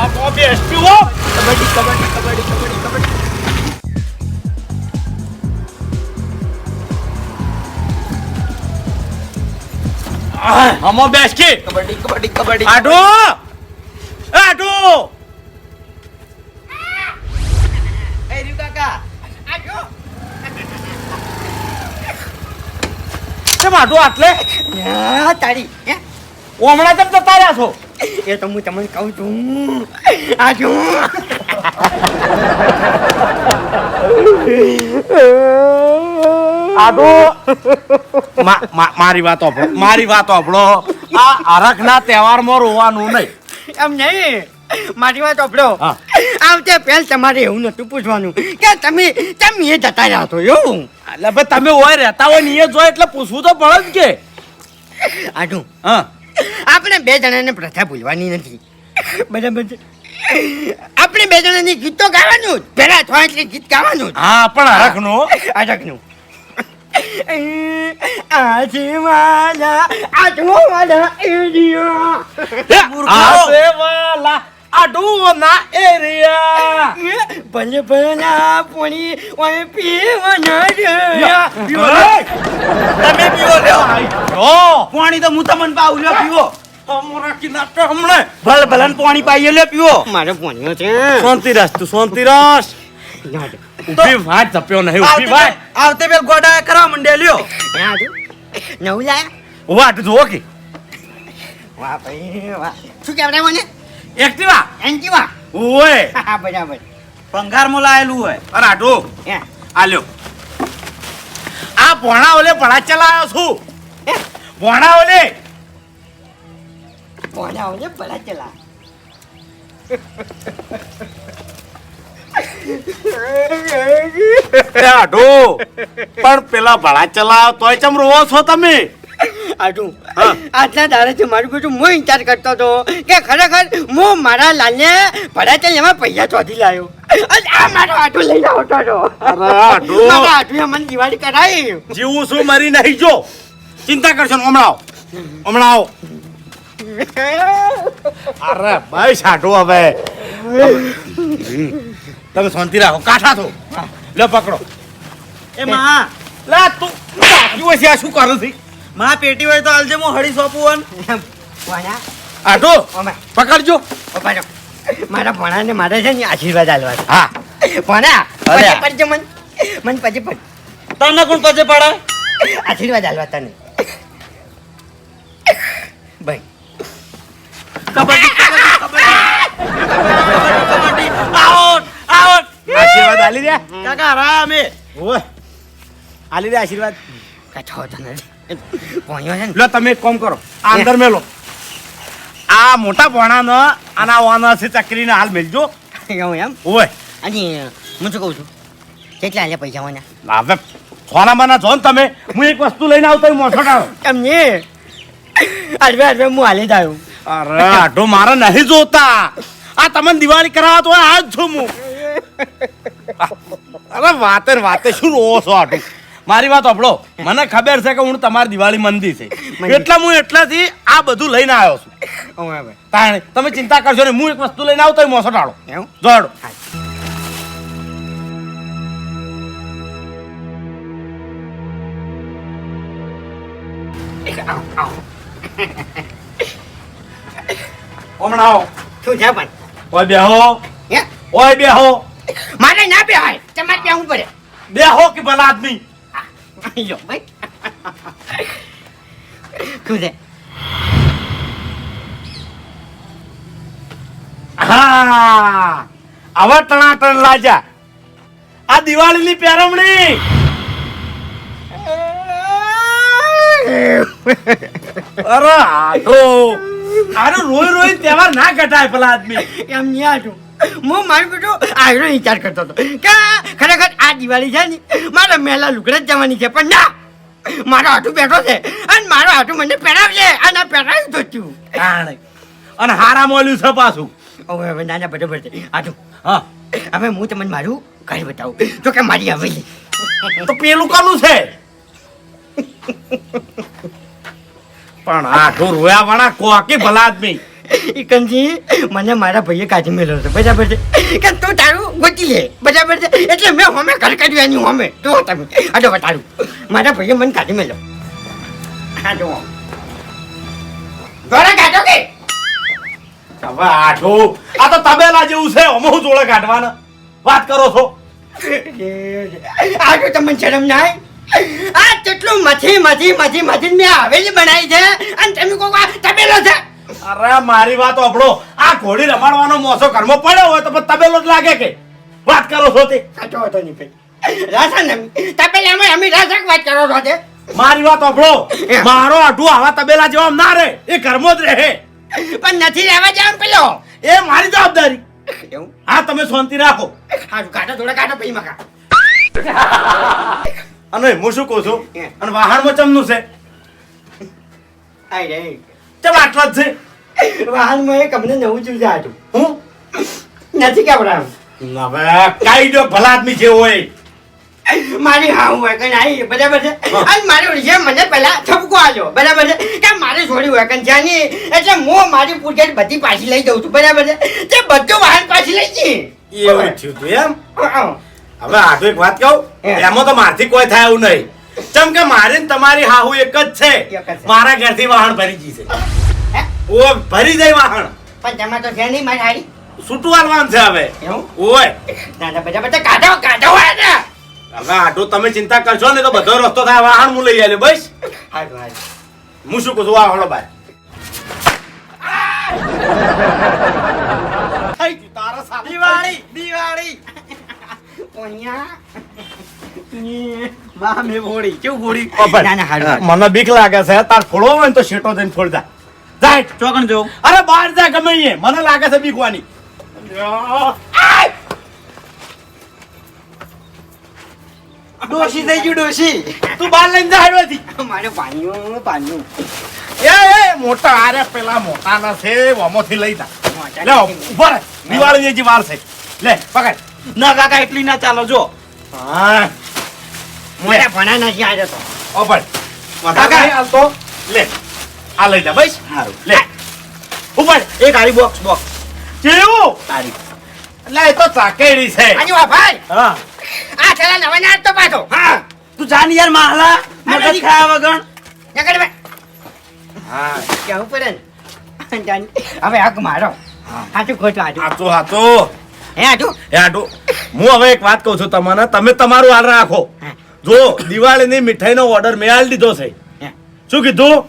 આ બેસ પીવો કબડ્ડી કબડ્ડી કબડ્ડી કબડ્ડી કબડ્ડી. હમો બેસ કે કબડ્ડી કબડ્ડી કબડ્ડી. આટો આટો એ રીુ કાકા. કેમ આટો આટલે? તારી હે? હમણાં તેમ તો રહ્યા છો? એ તો હું તમને કહું છું. આ છું મારી વાત મારી વાત આપણો આ અરખના તહેવારમાં રોવાનું નહીં. એમ નહીં. મારી વાત હા. આમ તે પહેલ તમારે એવું નતું પૂછવાનું કે તમે તમે એ જતા રહ્યા છો એવું? એટલે ભાઈ તમે હોય રહેતા હોય ને એ જો એટલે પૂછવું તો પડે જ કે. આટું હા. આપણે બે જણાને પ્રથા ભૂલવાની નથી. બરાબર છે. આપણે બે જણાની ગીત તો ગાવાનું જ. પેલા થોડા એટલે ગીત ગાવાનું હા પણ અરખનું અરખનું આજે વાલા આજો વાલા એરિયા. આડુના એરિયા. ભલે ભલા પોણી ઓય પીવાના રહ્યા. તમે પીવો લ્યો. ઓ પાણી તો હું તમને પાઉ લ્યો પીવો. અમારા કિનારે હમણે. ભલ ભલન પાણી પાઈએ લ્યો પીવો. મારો પોણીઓ છે. શાંતિ રાસ તું શાંતિ રાસ ઊભી વાત જપ્યો નહીં ઊભી વાત. આવતે પેલ ગોડા કરવા મંડે લ્યો. નવું લાયા. વાટ જુઓ કે. વાહ ભાઈ વાહ. શું કહેવાય મને? એક્ટિવા. એન્ટી ઓય હા બરાબર. ભંગારમાં લાયેલું હોય. અરે આટો આ ભોણા ઓલે ભણા ચલાયો છું? ભોણા ઓલે પોણા ઓલે ભલા ચલા એ પણ પેલા ભણા ચલા તોય ચમ રોવો છો તમે? આટલું હા. આટલા છે મારું બધું હું વિચાર કરતો હતો કે ખરેખર હું મારા લાલને ભડાચલ એમાં પૈસા ચોધી લાવ્યો આ મારો લઈ આટુએ મને દિવાળી કરાવી જીવું છું મરી નહીં જો. ચિંતા કરશો હમણાં આવો. હમણાં આવો. અરે ભાઈ સાટો હવે. તમે શાંતિ રાખો કાઠા થો લે પકડો. એ માં લે તું બાકી હોય છે આ શું કરું છું? માં પેટી હોય તો હાલજે હું હળી સોપું વન ભણ્યા આટો ઓમાં. પકડજો. પપ્પા જો. મારા ભણાને મારે છે ને આશીર્વાદ આલવા હા. ભણા અરે. પછી પડજો મન. મન પછી પડ. તને કોણ પછી પડે આશીર્વાદ આલવા તને. ભાઈ કબડ્ડી કબડ્ડી કબડ્ડી કબડ્ડી આઉટ આઉટ આશીર્વાદ આલી દે કાકા રામે ઓય. આલી દે આશીર્વાદ. કથો તને ભણ્યો છે લો તમે એક કામ કરો. આ અંદર મેલો. આ મોટા ભોણાનો આના વાના છે ચકરીને હાલ મેલજો. એવું એમ? ઓય. અને હું શું કહું છું? કેટલા આલ્યા પૈસા મને હવે સોનામાના જો ને તમે. હું એક વસ્તુ લઈને આવતો મોસો મોસોટ એમ ને અડવે અડવે હું હાલી જ આવ્યો. અરે આઢો મારે નહીં જોતા. આ તમને દિવાળી કરાવવા તો આ જ છું હું. અરે વાતે વાતે શું રોવો છો આટો? મારી વાત આપડો મને ખબર છે કે હું તમારી દિવાળી મંદી છે. એટલા હું એટલાથી આ બધું લઈને આવ્યો છું. તાણે તમે ચિંતા કરશો ને હું એક વસ્તુ લઈને આવતો મોસો ટાળો. જોડો હમણાં આવો. શું છે પણ ઓય બેહો. હે? ઓય બેહો. મારે ના બેહાય. તમારે બેહવું પડે? બેહો કે ભલા આદમી. લો ભાઈ. શું છે? હા. હવે ટણાટણ લાજા. આ દિવાળીની પેરમણી. અરે આટો આનો રોઈ રોઈ તહેવાર ના કટાય પેલા આદમી. એમ નહીં આટું હું મારું બેટું આગળ વિચાર કરતો હતો કે ખરેખર આ દિવાળી છે ને મારે મેલા લુગડા જ જવાની છે પણ ના. મારો આટું બેઠો છે અને મારો આટું મને પહેરાવશે અને પહેરાવી તો છું. અને હારા મોલ્યું છે પાછું. હવે હવે નાના બરોબર છે. આટું હા. હવે હું તમને મારું ઘર બતાવું. તો કે મારી હવેલી. તો પેલું કોનું છે? પણ આઠું રોયા વાળા કોકી ભલા આદમી. ઈ કંજી મને મારા ભાઈએ કાઢી મેળવ્યો છે. બરાબર છે? કે તું તારું ગોતી લે. બરાબર છે? એટલે મેં હોમે ઘર કાઢ્યું એની હોમે. જો તમે જો તારું મારા ભાઈએ મને કાઢી મેળવ્યો હા જો. ઘરે કાઢો કે? હવે આઠું આ તો તબેલા જેવું છે. અમો જોડે કાઢવાના? વાત કરો છો. આ તમને શરમ ના? આ કેટલું મથી મથી મથી મથી મેં હવેલી બનાવી છે. અને તમે કહો કે તબેલો છે. અરે મારી વાત આપણો આ ઘોડી રમાડવાનો મોસો કર્મો પડ્યો હોય તો તબેલો જ લાગે કે? વાત કરો છો તે સાચો હતો નહીં ભાઈ. રાસન તબેલામાં અમે રાસક વાત કરો છો તે મારી વાત આપણો મારો આઠું આવા તબેલા જેવા ના રહે. એ ઘરમાં જ રહે. પણ નથી રહેવા જવાનું પેલો. એ મારી જવાબદારી. એવું? હા તમે શાંતિ રાખો. હા કાઢો થોડા કાઢો પછી મકા અને હું શું કહું છું? અને વાહનમાં ચમનું છે. આઈ રે. ચમ આટલા જ છે. વાહનમાં એક અમને નવું જોઈ જાય હું? નથી કે હવે કાઈ જો ભલા આદમી જે હોય. મારી હા હું વેકન આવી બરાબર છે. અને મારી ઓળખે મને પહેલા ઠપકો આજો બરાબર છે? કે મારી છોડી વેકન છે નહીં એટલે હું મારી પૂરકેટ બધી પાછી લઈ જઉં છું. બરાબર છે? તે બધું વાહન પાછી લઈ જઈ એવું થયું તું એમ. હવે આટલું એક વાત કહું? એમાં. તો મારથી કોઈ થાય એવું નહીં. ચમ કે મારી ને તમારી હાહુ એક જ છે. મારા ઘરથી વાહન ભરી ગઈ છે? ઓ ભરી જાય વાહન. પણ તમે તો છે નહીં મારી હારી છૂટું હાલવાનું છે હવે. એવું? ઓય. ના બધા બધા કાઢો કાઢો હવે આટલું તમે ચિંતા કરશો ને તો બધો રસ્તો થાય વાહન હું લઈ આલ્યો બસ. હારું હું શું કહું છું વાહણો ભાઈ થઈ ગયું તારા સાથે. દિવાળી દિવાળી. મને બીક લાગે છે. તાર ફોડો હોય ને તો શેટો જઈને ફોડ જા. જાય ચોકણ જો. અરે બહાર જા ગમે મને લાગે છે બીકવાની. ડોશી થઈ ગયું ડોશી. તું બહાર લઈને જા હાડવેથી. મારે પાણીઓ પાણીઓ. એ એ મોટા આરે પેલા મોટા ના છે લઈ જા. લે દિવાળી વાર છે. લે પકડ. ના કાકા એટલી ના ચાલો જો. હા. મોટા ભણા નથી આજે તો. ઓ ભાઈ કાકા. હાલ તો. લે. આ લઈ જા બસ. સારું લે. ઉપર એક હારી બોક્સ બોક્સ કેવું? તારી. લે એ તો ચાકેડી છે. આજે વા ભાઈ. હા. આ થેલા નવા ના તો પાછો. હા. તું જાન યાર માહલા. મગજ ખાયા વગર. નકર ભાઈ હા. કેવું પડે ને હવે આગ મારો. હાચું ખોટું હાચું હાચું હાચું. હે હવે એક વાત કહું છું તમને. તમે તમારું હાલ રાખો. જો દિવાળીની મીઠાઈનો ઓર્ડર મેં આલી દીધો છે. શું કીધું?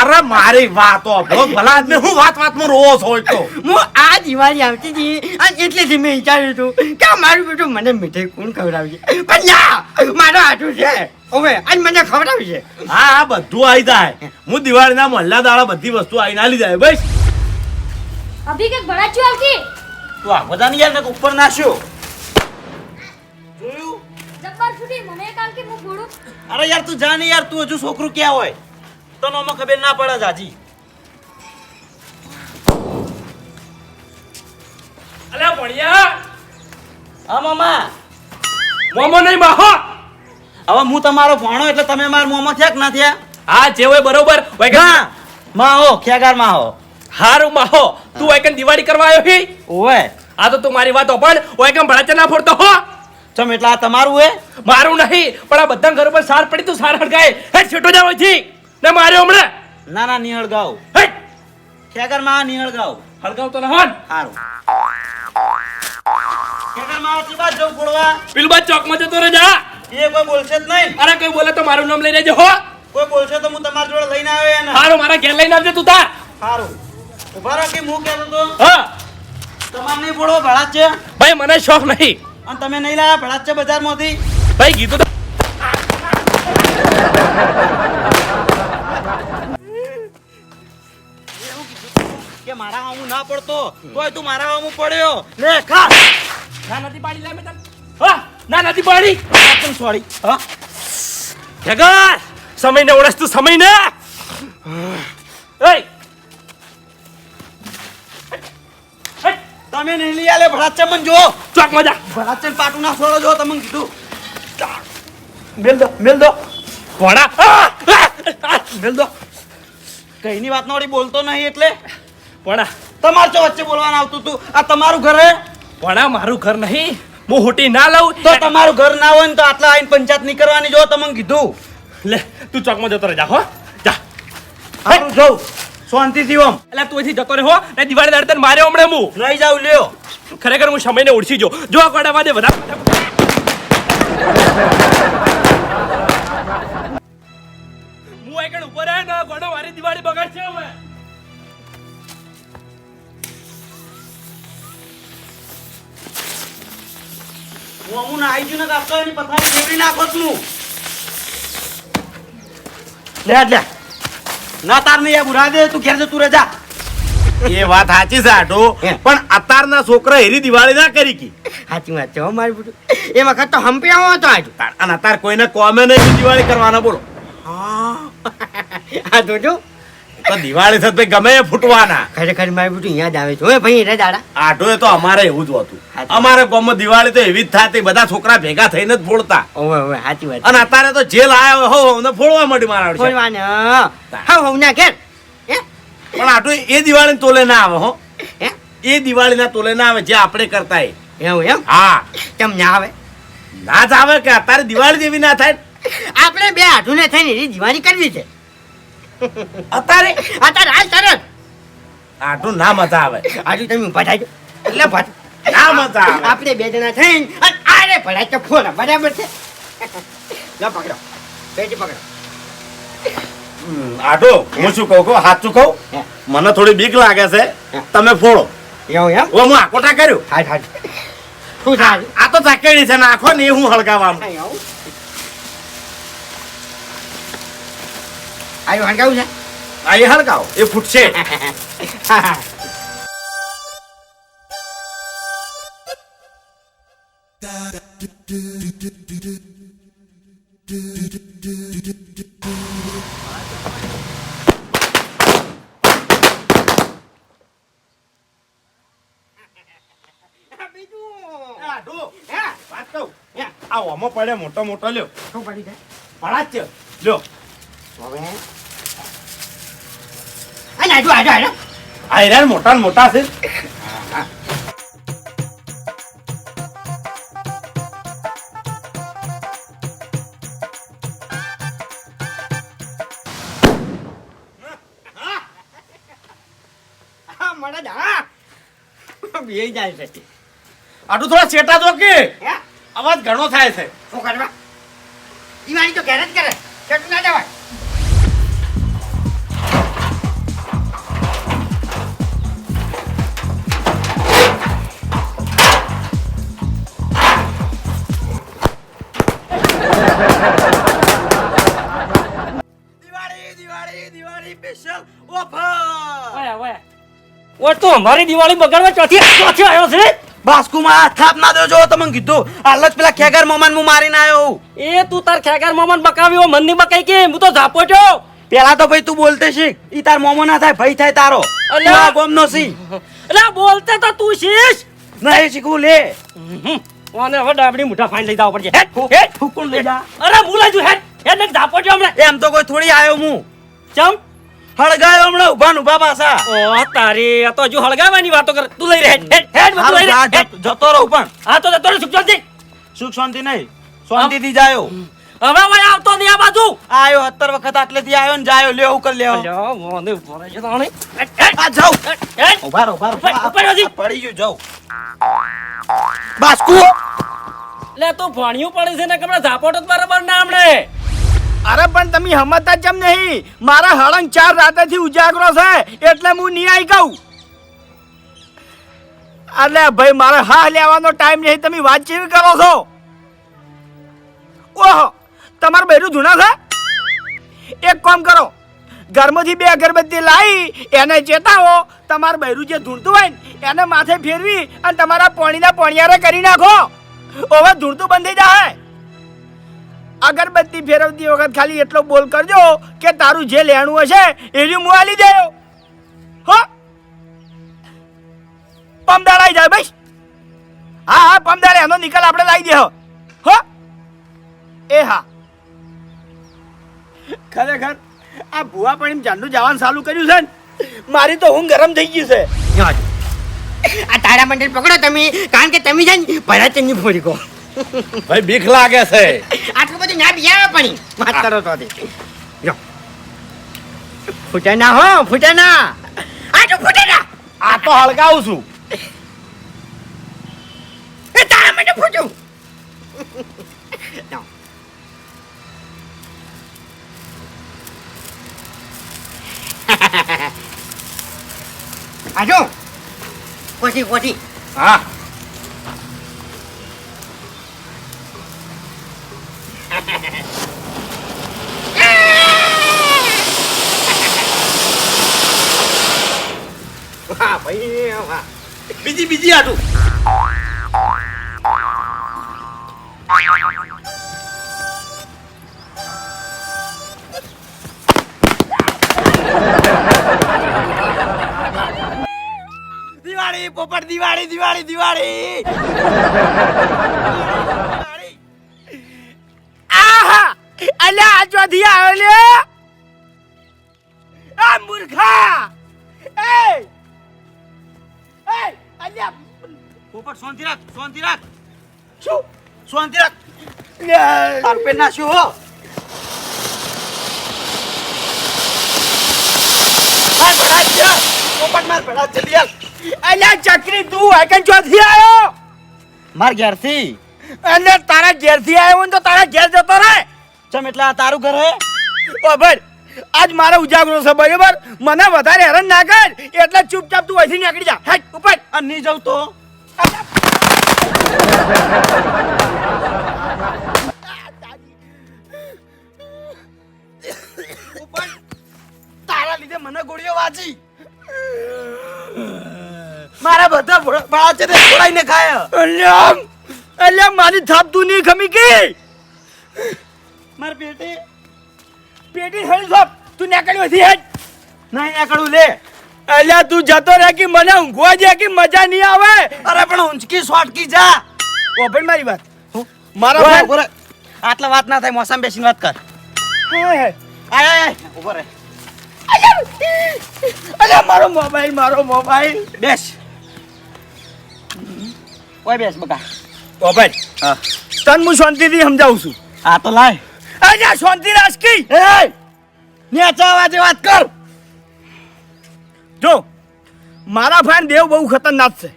અરે મારી વાતો આપણો ભલા આદમી હું વાત વાતમાં રોવો છો તો. હું આ દિવાળી આવતી હતી અને એટલેથી મેં વિચાર્યું હતું કે મારું બેટું મને મીઠાઈ કોણ ખવડાવશે? પણ ના મારો આટું છે. હવે આજ મને ખવડાવશે. હા હા બધું આવી જાય. હું. દિવાળીના મોહલ્લા દાડા બધી વસ્તુ આવીને આલી જાય બસ. અભી કે બડા ચુ આવકી તું આ બધા યાર ને ઉપર નાશ્યો જોયું? જબ્બર છૂટી મને કાલ કે હું ગોળું. અરે યાર તું જાને યાર તું હજુ છોકરું ક્યાં હોય? તને આમાં ખબર ના પડે જાજી. અલે ભણિયા. હા મામા. મોમો નહીં માહો હવે હું તમારો ભણો એટલે તમે મારા મોમો થયા કે ના થયા? હા જે હોય બરોબર. હોય કે- ના માહો ખ્યાગાર માહો હારું બાહો તું હોય દિવાળી કરવા આવ્યો હી? ઓય આ તો તું મારી વાત ઓપણ હોય કે ભડાચા ના ફોડતો હો? ચમ એટલા તમારું હે? મારું નહીં પણ આ બધા ઘર ઉપર સાર પડી તું સાર હળગાય. હે છૂટો જાવ છી ને માર્યો હમણાં. ના ના ની હળગાવ. હે? ખેગરમાં ની હળગાવ. હળગાવ તો ના હોન. સારું ખેગારમાં આટલી બાદ જવું પડવા. પેલું બાદ ચોકમાં જતો રહે જા એ કોઈ બોલશે જ નહીં. અરે કોઈ બોલે તો મારું નામ લઈ લેજે હો. કોઈ બોલશે તો હું તમારી જોડે લઈને આવ્યો એને. હારું મારા ઘેર લઈને આવજે તું તાર સારું ઊભા રહો કે હું કહેતો તો? હા. તમામ નહીં પડવો ભડાચ છે? ભાઈ મને શોખ નહીં. અને તમે નહીં લાયા ભડાચ છે બજારમાંથી? ભાઈ કીધું તો કે મારા હામું ના પડતો? તોય તું મારા હામું પડ્યો. લે ખા ના નથી પાડી લે મેં હા ના નથી પાડી. કેમ સોરી. હા. જગર. સમય ને ઓળખતું સમય ને એય. તમે નહીં લઈ આલે ભડાચ મન જો ચોક મજા ભડાચ છે પાટું ના છોડો જો તમને કીધું. મેલ દો મેલ દો. ભણા મેલ દો. કઈની વાત વળી બોલતો નહીં એટલે? આ- તમારે ચો વચ્ચે બોલવાનું આવતું તું આ તમારું ઘર હે? પણ મારું ઘર નહીં. હું હોટી ના લઉં. તો તમારું ઘર ના હોય ને તો આટલા આઈને પંચાયત નહીં કરવાની જો તમને કીધું. લે તું ચોકમાં જતો રહેજા હો. જા. સારું જઉં. શાંતિથી ઓમ. એટલે તું અહીંથી જતો રહે ને દિવાળી દાડે તને મારે હમણાં હું નહીં જાવ લ્યો. ખરેખર હું સમયને ઓળખી જો જો આ કોડા વાદે વધારે હું આગળ ઉપર આય ને ગોડો મારી દિવાળી બગાડશે હવે. હું અમુને આઈ ગયું ને કાપતો એની પથારી નાખો છું લે લે. ના તાર નહીં આ બુરા દે તું ઘેર જતું રહે જા એ વાત સાચી છે પણ અત્યારના છોકરા એરી દિવાળી ના કરી કી. સાચી વાત છે મારી બુટુ એ વખત તો હંપિયાવો હતો આજ અને અત્યારે કોઈને કોમે નહીં દિવાળી કરવાના બોલો. આ તો જો તો દિવાળી થત ભાઈ ગમે એ ફૂટવાના. ખરેખર મારી બેટું અહીંયા જ આવે છે. ઓય ભાઈ એટલે દાડા. આટો એ તો અમારે એવું જ હતું. અમારે ગામમાં દિવાળી તો એવી જ થાતી બધા છોકરા ભેગા થઈને જ ફોડતા. ઓવે ઓવે સાચી વાત. અને અત્યારે તો જેલ આવ્યો હો અમને ફોડવા માંડી મારા. બોલવાને હા હો ના ઘેર. પણ આટો એ દિવાળી તોલે ના આવે હો. એ દિવાળી ના તોલે ના આવે જે આપણે કરતા એ. એવું એમ? હા. કેમ ના આવે? ના જ આવે કે અત્યારે દિવાળી જેવી ના થાય. આપણે બે હાથુને થઈને એ દિવાળી કરવી છે. અત્યારે અતારે હાલ તરત. આટલું ના મજા આવે. આજે તમે ઊભા થાય એટલે ના મજા આવે. આપણે બે જણા થઈને આરે ભરાય તો ફોન બરાબર છે? લો પકડો. પેટી પકડો. આટો હું શું કહું કહું સાચું કહું? મને થોડી બીક લાગે છે. તમે ફોડો. એવું એમ? હું આકોટા કર્યું? હાલ હાલ. શું થાય? આ તો ચાકેડી છે નાખો ને હું હળગાવાનું આવ્યું હણગાવું છે? આઈ એ એ ફૂટશે પડે મોટો મોટો લ્યો. શું પડી જાય પડા જ છે. લ્યો. હવે આ નાજો આજો આજો આ મોટા મોટા છે. બે જાય છે આટલું થોડા ચેટા તો કે. અવાજ ઘણો થાય છે. શું કરવા? ઈ મારી તો ઘેર જ કરે. ના જવાય. ઓ તું અમારી દિવાળી બગાડવા ચોથી ચોથી આવ્યો છે? બાસ્કુમાં થાપ ના દેજો તમને કીધું. હાલ જ પેલા ખેગર મોમન હું મારીને આવ્યો એ તું તાર ખેગર મોમન બકાવ્યો મનની બકાઈ કે? હું તો ઝાપો છો પેલા તો ભાઈ તું બોલતે શીખ. ઈ તાર મોમો ના થાય ભાઈ થાય તારો. અલ્યા. આ ગોમ નો સી અરે બોલતે તો તું શીશ નહીં શીખવું લે. ઓને હવે ડાબડી મુઠા ફાઈન લઈ જાવ પડશે હેટ હેટ ફૂકણ લઈ જા. અરે હું લઈ જુ હેટ હેટ ને ઝાપો છો હમણે. એમ તો કોઈ થોડી આવ્યો હું. ચમ? હળગાયો હમણાં ઊભા ને ઊભા પાછા. ઓ તારી આ તો હજુ હળગાવાની વાતો કર. તું લઈ રહે હેડ બધું લઈ રહે જતો- રહો રહું પણ. આ તો જતો રે સુખ શાંતિ. સુખ શાંતિ નહીં શાંતિથી જાયો. હવે ભાઈ આવતો નહીં આ બાજુ. આયો સત્તર વખત આટલેથી આયો ને જાયો લે ઉકર કરી લ્યો મોને ઊભો છે તો હેટ, આ હેટ. ઊભા રહો ઊભા રહો. પડી ગયું જાવ બાસ્કુ. લે તું ભણ્યું પડે છે ને કમળા ઝાપોટો જ બરાબર ના હમણે? અરે પણ તમે હમતા કેમ નહીં? મારા હળંગ ચાર રાતેથી ઉજાગરો છે, એટલે હું નહીં આવી કહું અરે ભાઈ, મારે હા લેવાનો ટાઈમ નહીં, તમે વાત કેવી કરો છો? ઓહો, તમારું બેરું જૂના છે? એક કામ કરો, ઘરમાંથી બે અગરબત્તી લાવી એને ચેતાવો. તમારું બૈરું જે ધૂણતું હોય એને માથે ફેરવી અને તમારા પોણીના પોણિયારે કરી નાખો. ઓવે, ધૂણતું બંધ થઈ જાય અગરબત્તી ફેરવતી વખત ખાલી એટલો બોલ કરજો કે તારું જે લેણું હશે એ હું આલી દેયો હો? પમદાળ આવી જાય ભાઈ હા હા પમદાળ એનો નિકાલ આપણે લાવી દે હો. એ હા. ખરેખર આ ભુવા પણ એમ જાંડું જવાનું ચાલુ કર્યું છે ને મારી તો હું ગરમ થઈ ગયું છે. આ તારા મંડળ પકડો તમે કારણ કે તમે છે ને ભરાચંદની ફોરી કહો. ભાઈ બીક લાગે છે. બધું ના બિયાવે પણ વાત કરો તો જો. ફૂટે ના હો ફૂટે ના આ તો ફૂટે ના આ તો હળગાવું છું. એ તારા માટે ફૂટ્યું જાઓ. આ જો. કોઠી કોઠી હા. વાહ ભાઈ વાહ બીજી બીજી આટું. દિવાળી પોપટ દિવાળી દિવાળી દિવાળી. અલ્યા આ ચોથી આવ્યો લે. આ મૂર્ખા! એ! એ અલ્યા પોપટ શાંતિ રાખ શાંતિ રાખ. શું? શાંતિ રાખ. તારું પેટ નાખ્યું હો. માર ભડા છે પોપટ માર ભડા છે લિયલ અલ્યા ચકરી તું આકન ચોથી આવ્યો માર ઘેરથી. અને તારા ઘેરથી આવ્યો ને તો તારા ઘેર જતો રહે. ચમ એટલે આ તારું ઘર હે? ઓ ભાઈ આજ મારો ઉજાગરો છે બરાબર? મને વધારે હેરાન ના કર. એટલે ચૂપચાપ તું અહીંથી નીકળી જા. હેટ ઉપર. અને નહીં જાઉં તો? તારા લીધે મને ગોળીઓ વાંચી. મારા બધા ભોળા છે છોડાઈને ખાય. અલ્યા અલ્યા મારી થાપ તું નહીં ખમી ગઈ માર પેટી. પેટી થઈ જો તું નેકળી હતી હેટ નહીં નેકળું લે. અલ્યા તું જતો રહે કે મને ઊંઘવા દે કે મજા નહીં આવે? અરે પણ ઊંચકી શોટકી જા. ઓ ભાઈ મારી વાત. મારા ઊભો આટલા વાત ના થાય મોસમ બેસીને વાત કર. આય આય, ઉપર રે અલ્યા મારો મોબાઈલ મારો મોબાઈલ. બેસ. ઓય બેસ બકા ભાઈ હા. તન હું શાંતિથી સમજાવું છું. આ તો લાય. અલ્યા શાંતિ રાજકી એ નેચા વાજે વાત કર. જો મારા ફાન દેવ બહુ ખતરનાક છે.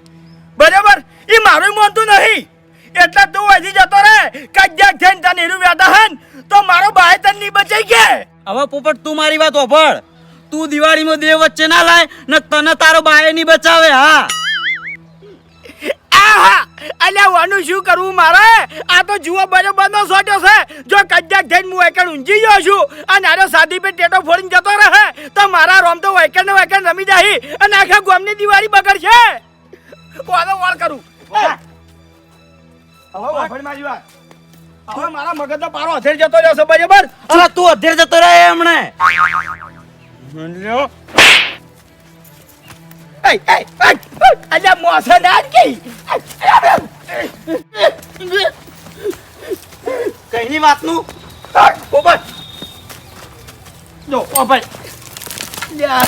બરાબર? એ મારું માનતું નહીં. એટલે તું અહીંથી જતો રે કજ્યા થઈને તને એનું વ્યાતા હન તો મારો બાય તને નહીં બચાઈ કે હવે પોપટ તું મારી વાત ઓભળ તું દિવાળીમાં દેવ વચ્ચે ના લાય ને તને તારો બાય નહીં બચાવે હા. અલ્યા વાનું શું કરવું મારે? આ તો જુઓ બરોબર નો સોટ્યો છે. જો કજ્જાક થઈને હું એકણ ઊંઘી ગયો છું અને આરો સાદી પે ટેટો ફોડીને જતો રહે તો મારા રોમ તો વેકણ ને વેકણ રમી જાહી અને આખા ગામની દિવાળી બગડશે. વાળો વાળ કરું. હવે વફાડ મારી વાત. હવે મારા મગજનો પારો અધેર જતો રહ્યો છે બરાબર? અલા તું અધેર જતો રહે હમણે. લ્યો. અલ્યા મોસે ના કી કઈની વાતનું? ઉપર જો ઓ ભાઈ યા.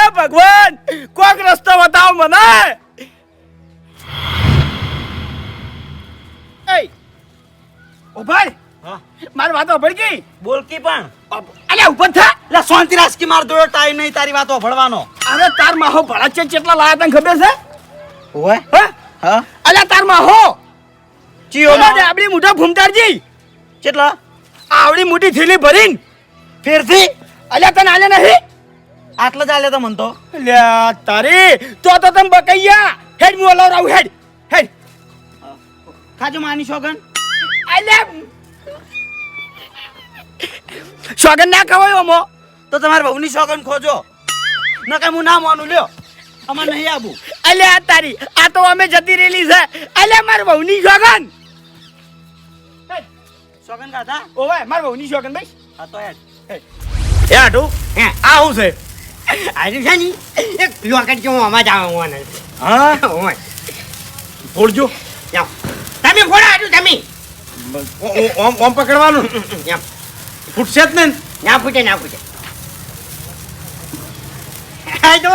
એ ભગવાન કોક રસ્તો બતાવો મને. એય ઓ ભાઈ મારી વાતો ભડકી? બોલકી પણ. અરે ઉપર થા. એટલે શાંતિ રાખ કે માર દોડો ટાઈમ નહીં તારી વાતો ભળવાનો. અરે તાર માહો ભળા છે કેટલા લાયા તને ખબર છે? ઓય હે? હા. અલ્યા તાર માહો! ચિયો ને આપણી મોટા ભૂમતારજી. કેટલા આવડી મોટી થેલી ભરીન. ફેરથી? અલ્યા તને આલે નહીં? આટલા આલે તો મન તો. લે તારી તો તો તમ બકૈયા. હેડ મુ ઓલો રાવ હેડ હેડ. ખાજો માની શોગન. અલ્યા સોગન ના ખવાય ઓમો. તો તમારા બહુની સોગન ખોજો. ન કે હું ના માનું લ્યો. અમાર નહીં આબુ આ તારી આ તો અમે જતી રેલી છે. અલ્યા માર વહુની સોગન સોગન કાતા ઓવે માર વહુની સોગન ભાઈ. હા તો યાર એ આટુ હે. આ હું છે? આજે છે ની એક લોકેટ કેવો આમાં હું આવવાનો હા? ઓય ફોડજો. જાઓ ઓ- ઓ- ઓમ ઓમ પકડવાનું. એમ ફૂટશે જ ને ના ફૂટે ના ફૂટે જો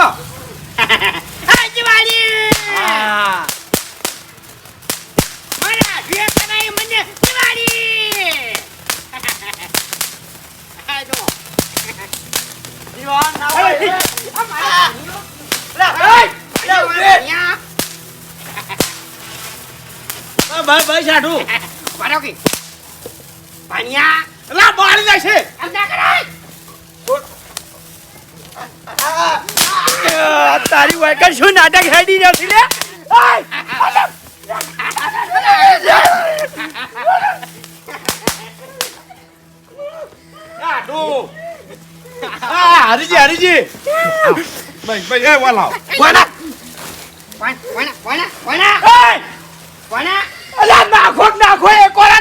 ભાઈ ભાઈ સાઢું પાડો એમ ના કરાય. તારી વાયકર શું નાટક હેડી નથી લે? હરીજી હરીજી. ભાઈ ભાઈ એ વાલા. અલા નાખો નાખો એ કોરા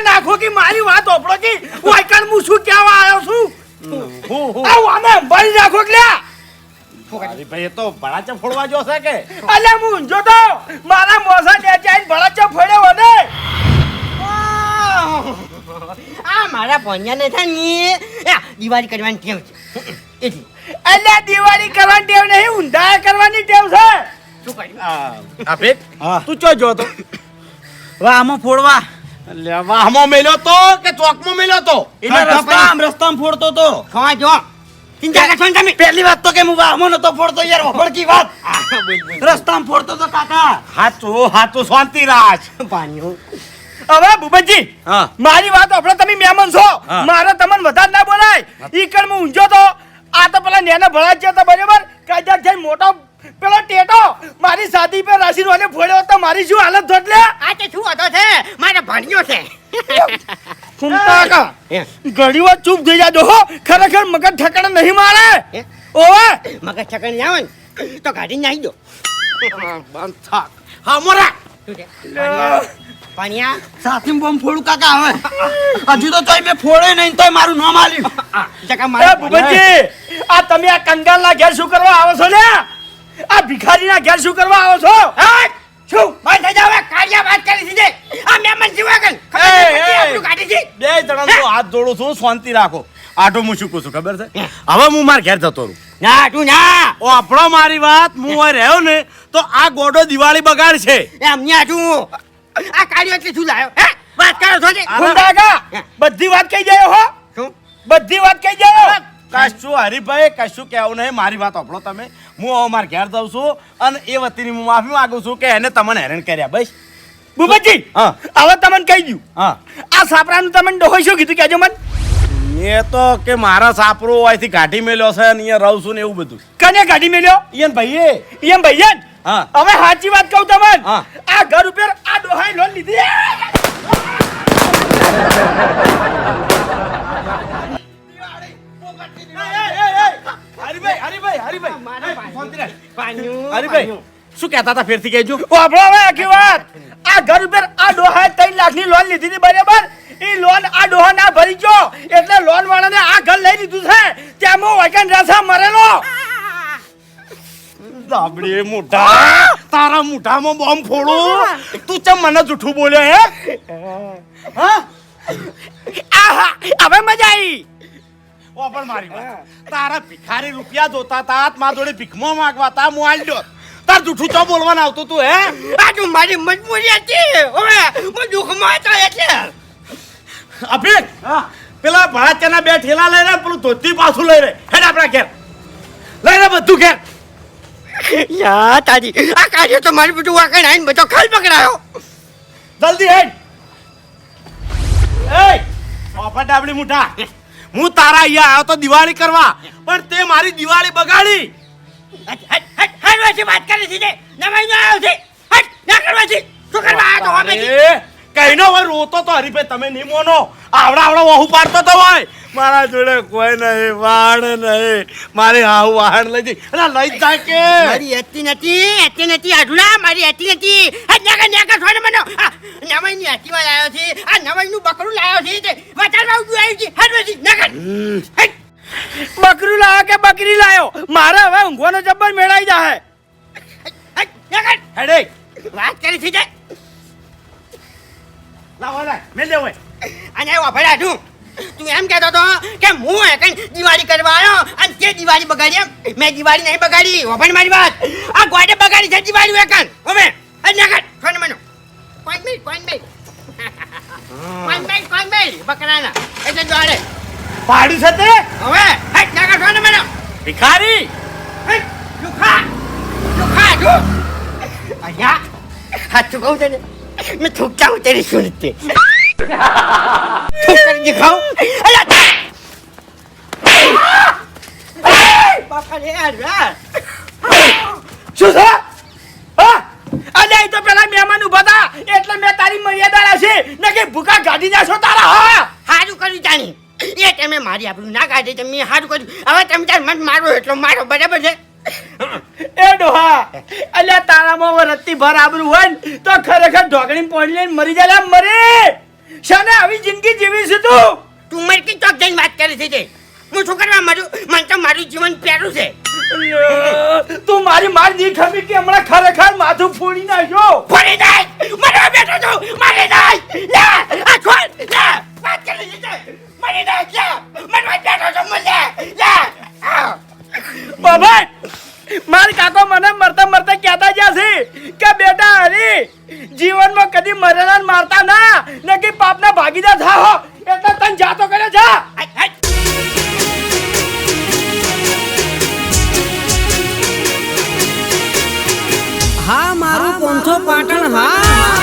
એ તો ભળાચા ફોડવા જો છે કે? અલે હું જો તો મારા મોસા ને જઈને ભળાચા ફોડ્યો ને આ મારા છે ને એ. દિવાળી કરવાની ટેવ છે. એટલે અલે દિવાળી કરવાની ટેવ નહીં ઊંધા કરવાની ટેવ છે. શું કર્યું? આ આ ભેટ? તું ચો જો તો. વામો ફોડવા. લે વાહમાં મેલ્યો તો કે ચોકમાં મેલ્યો તો? એટલે રસ્તામ રસ્તામાં ફોડતો તો. ખવા જો. ચિંતા કરશો તમે? પહેલી વાત તો કે હું વાહમો નતો ફોડતો યાર વફળકી વાત. રસ્તામાં ફોડતો તો કાકા. હાચો હાચો શાંતિ રાજ. પાણીઓ હવે ભૂપતજી મારી વાત આપણે તમે મહેમાન છો. મારે તમને વધારે ના બોલાય. ઈકડ હું ઊંઝો તો? આ તો પેલા નેના ભળા છે તો બરાબર? કાયદા થઈને મોટો પેલો ટેટો. મારી સાદી પર રાશિ રોલે ફોડ્યો તો મારી શું હાલત થોડલે આ તે શું હતો છે? મારે ભણ્યો છે. સુનતા કા ઘડી વાર ચૂપ થઈ જાજો હો. ખરેખર મગજ ઠકણ નહીં મારે. હે? ઓવે! મગજ ઠકણ જાવ ને તો કાઢી નાખી દો. બંધ થાક. હા મોરા! પાણીયા, સાથી બોમ ફોડું કાકા હવે. હજુ તો તોય મેં ફોડે નહીં તોય મારું નામ આલ્યું. આ, જકા એ મારા ભૂપતજી આ તમે આ કંગાલના ઘેર શું કરવા આવો છો ને આ ભિખારીના ઘેર શું કરવા આવો છો? હટ! શું બંધ થઈ જાવ કાઢ્યા વાત કરી દીધી આ મેમન જીવા છે? આપણું કાઢી દી બે જણા તો હાથ જોડું છું શાંતિ રાખો. આટો હું શું કહું છું ખબર છે? હવે હું માર ઘેર જતો રહું. ના તું ના. ઓ આપણો મારી વાત હું હોય રહ્યો ને તો આ ગોડો દિવાળી બગાડ છે. એમ ન્યા તું. આ કાળિયો એટલે શું લાયો. હે? વાત કરો છો ને ગુંડા બધી વાત કહી જાય હો. શું? બધી વાત કહી જાય કશું હરીભાઈ કશું કહેવું નહીં મારી વાત આપણો તમે. હું હવે માર ઘેર જાઉં છું અને એ વતીની હું માફી માંગુ છું કે એને તમને હેરાન કર્યા બસ. બુબજી હા. હવે તમને કહી દઉં. હા. આ સાપરાનું તમને ડોહો શું કીધું કેજો મન. એ તો કે મારા સાપરો અહીંથી કાઢી મેલ્યો છે અને અહીંયા રહું છું ને એવું બધું. કને ગાડી મેલ્યો? ઈયન ભાઈએ. એમ ભાઈએ? હા. હવે સાચી વાત કહું તમને. આ ઘર ઉપર આ ડોહાઈ લોન લીધી. હરીભાઈ હરીભાઈ હરીભાઈ. શાંતિ રાખ. પાણ્યું, હરીભાઈ શું કહેતા હતા ફેરથી કહેજો? વાપરો હવે આખી વાત. આ ઘર ઉપર આ ડોહા ત્રણ લાખની લોન લીધી હતી બરાબર? એ લોન આ ડોહા ના ભરી ગયો. એટલે લોન વાળાને આ ઘર લઈ લીધું છે. ત્યાં હું વૈકન રાસા મરેલો. દાબડી મોઢા તારા મોઢામાં બોમ્બ ફોડું. તું ચમ મને જૂઠું બોલ્યો હે? હા? આહા હવે મજા આવી. ઓ પણ મારી વાત. તારા ભિખારી રૂપિયા જોતા તા મા જોડે ભીખમાં માંગવા તા હું આલ દો તાર જૂઠું ચો બોલવાનું આવતું તું હે? આ તું મારી મજબૂરી હતી. હવે હું દુઃખમાં હતો એટલે. અભિક પેલા ભડાચાના બે ઠેલા લઈ રહ્યા પેલું ધોતી પાછું લઈ રહે હેડ આપણા ઘેર. લઈ રહે બધું ઘેર. યા તારી આ કાર્ય તો મારી બધું વાકણ આવીને બધો ખાલ પકડાયો. જલ્દી હેડ. એ! ઓફા ડાબડી મુઠા. હું તારા અહીંયા આવ્યો તો દિવાળી કરવા પણ તે મારી દિવાળી બગાડી હટ હટ હટ વાત કરી છે નવાઈ ના આવ્યો છે હટ ના કરવાથી શું કરવા આવ્યો તો હવે કઈનો હોય રોતો તો હરીફે તમે નહીં મોનો. આવડા આવડા વહુ પાડતો તો હોય. મારા જોડે કોઈ નહીં વાણ નહીં. મારી હાવ વાહન લઈ જઈ. અલા લઈ જ જાય કે. મારી હતી નથી હતી નથી આઢુલા મારી હતી નથી. નાકા નાકા છોડ મને. નવાઈ ની હતી માં લાવ્યો છે. આ નવાઈ નું બકરું લાવ્યો છે. તે વચારવા ઉભું આવ્યું છે નાકા હટ બકરું લાવ્યો કે બકરી લાવ્યો મારે હવે ઊંઘવાનો જબ્બર મેળાઈ જાય હેડે. વાત કરી છે તે લાવો લાય મેં દે હોય. અને વાપર્યા તું તું એમ કહેતો હતો કે હું એ કઈ દિવાળી કરવા આવ્યો અને તે દિવાળી બગાડી એમ. મેં દિવાળી નહીં બગાડી વાપર મારી વાત. આ ગોડે બગાડી છે દિવાળી વેકન. હવે અને ના કર ફોન મનો. કોણ મેલ કોણ મેલ કોણ મેલ બકરાના. એટલે જોડે પાડ્યું છે તે? હવે હટ ના કર ફોન મનો. ભિખારી? હટ લુખા લુખા જો અહીંયા. હાથ કહું છે હું તેરી સુનતી થૂક કરી દિખાઉં અલ્યા બાપા રે યાર યાર શું છે અલે એ તો પેલા મહેમાન ઊભા હતા એટલે મેં તારી મર્યાદા રાખી ને કે ભૂખા કાઢી જાશો તારા હા સારું કર્યું જાણી એ તમે મારી આપણું ના કાઢી તમે હારું કર્યું હવે તમે તાર મન મારો એટલો મારો બરાબર છે એ ડોહા અલ્યા તારામાં વરસથી ભર આબરું હોય ને તો ખરેખર ઢોકળી પોણી લઈને મરી જાય મરી. શાને આવી જિંદગી જીવી છે તું? તું મારી કી ચોક જઈને વાત કરી છે તે? હું શું કરવા મારું મને તો મારું જીવન પ્યારું છે. તું મારી માર દી ખમી કે હમણાં ખરેખર માથું ફોડી નાખ્યો? ફરી જાય મરવા બેઠો છું! મારી જાય લે! આ છોડ લે! વાત કરી છે મરી જાય લે! મરવા બેઠો છું મને લે! બાબા માર કાકો મને મરતા મરતા કહેતા જશે છે કે બેટા હરી જીવનમાં કદી મરેલા મારતા ના ને કે પાપના ભાગીદાર થાઓ એટલે તને જાતો કરે જા. હા મારું પોંછો પાટણ હા.